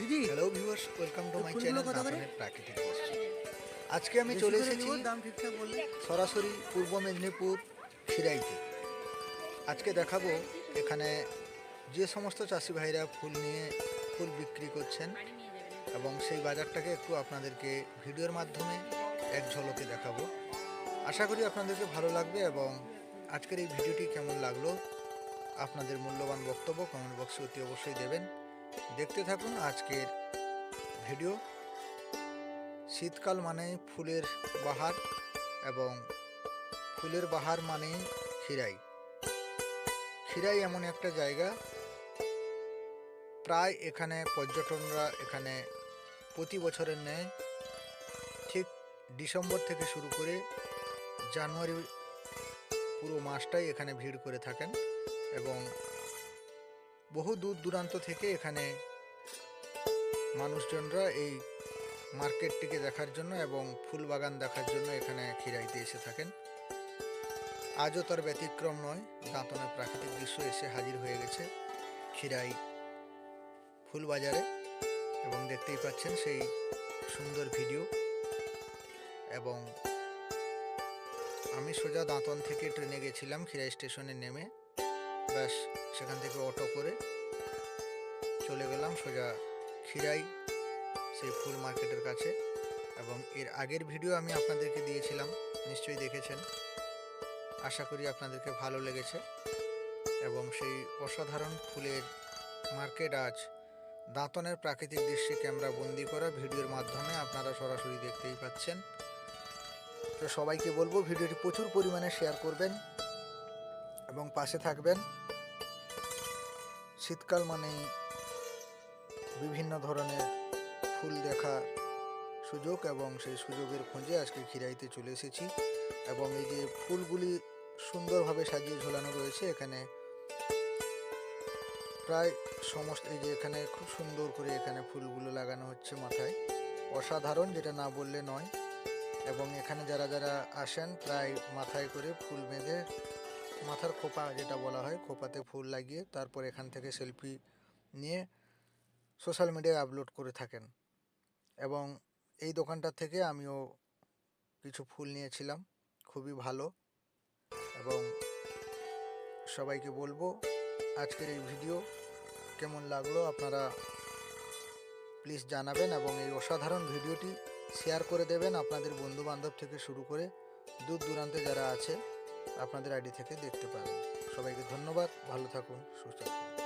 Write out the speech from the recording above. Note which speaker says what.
Speaker 1: দিদি?
Speaker 2: Hello viewers welcome to my channel
Speaker 1: কত
Speaker 2: প্রাকৃতিক আজকে আমি চলে এসেছি সরাসরি পূর্ব মেদিনীপুর খিরাইতে আজকে দেখাবো এখানে যে সমস্ত চাষি ভাইরা ফুল নিয়ে ফুল বিক্রি করছেন এবং সেই বাজারটাকে একটু আপনাদেরকে ভিডিওর মাধ্যমে এক ঝলকে দেখাবো। আশা করি আপনাদেরকে ভালো লাগবে এবং আজকের এই ভিডিওটি কেমন লাগল আপনাদের মূল্যবান বক্তব্য কমেন্ট বক্সে অতি অবশ্যই দেবেন। দেখতে থাকুন আজকের ভিডিও। শীতকাল মানেই ফুলের বাহার এবং ফুলের বাহার মানেই খিরাই খিরাই এমন একটা জায়গা, প্রায় এখানে পর্যটনরা এখানে প্রতি বছরের ন্যায় ঠিক ডিসেম্বর থেকে শুরু করে জানুয়ারি পুরো মাসটাই এখানে ভিড় করে থাকেন এবং বহু দূর দূরান্ত থেকে এখানে মানুষজনরা এই মার্কেটটিকে দেখার জন্য এবং ফুল বাগান দেখার জন্য এখানে খিরাইতে এসে থাকেন। আজও তার ব্যতিক্রম নয়, দাঁতনের প্রাকৃতিক দৃশ্য এসে হাজির হয়ে গেছে খিরাই ফুল বাজারে এবং দেখতেই পাচ্ছেন সেই সুন্দর ভিডিও। এবং আমি সোজা দাঁতন থেকে ট্রেনে গেছিলাম, খিরাই স্টেশনে নেমে। ব্যাস, সেখান থেকে অটো করে চলে গেলাম সোজা খিরাই, সেই ফুল মার্কেটের কাছে। এবং এর আগের ভিডিও আমি আপনাদেরকে দিয়েছিলাম, নিশ্চয়ই দেখেছেন। আশা করি আপনাদেরকে ভালো লেগেছে। এবং সেই অসাধারণ ফুলের মার্কেট আজ দাঁতনের প্রাকৃতিক দৃশ্যে ক্যামেরা বন্দি করা ভিডিওর মাধ্যমে আপনারা সরাসরি দেখতেই পাচ্ছেন। তো সবাইকে বলব, ভিডিওটি প্রচুর পরিমাণে শেয়ার করবেন। এবং পাশে থাকবেন। শীতকাল মানেই বিভিন্ন ধরনের ফুল দেখার সুযোগ এবং সেই সুযোগের খোঁজে আজকে খিরাইতে চলে এসেছি এবং এই যে ফুলগুলি সুন্দরভাবে সাজিয়ে ঝোলানো রয়েছে এখানে প্রায় সমস্ত এই যে এখানে খুব সুন্দর করে এখানে ফুলগুলো লাগানো হচ্ছে মাথায়। অসাধারণ যেটা না বললে নয়। এবং এখানে যারা যারা আসেন প্রায় মাথায় করে ফুল বেঁধে মাথার খোপা যেটা বলা হয়, খোপাতে ফুল লাগিয়ে তারপর এখান থেকে সেলফি নিয়ে সোশ্যাল মিডিয়ায় আপলোড করে থাকেন। এবং এই দোকানটা থেকে আমিও কিছু ফুল নিয়েছিলাম, খুবই ভালো। এবং সবাইকে বলব, আজকের এই ভিডিও কেমন লাগল আপনারা প্লিজ জানাবেন এবং এই অসাধারণ ভিডিওটি শেয়ার করে দেবেন আপনাদের বন্ধু বান্ধব থেকে শুরু করে দূর দূরান্তে যারা আছে। আপনাদের আইডি থেকে দেখতে পারেন। সবাইকে ধন্যবাদ ভালো থাকুন সুস্থ থাকুন।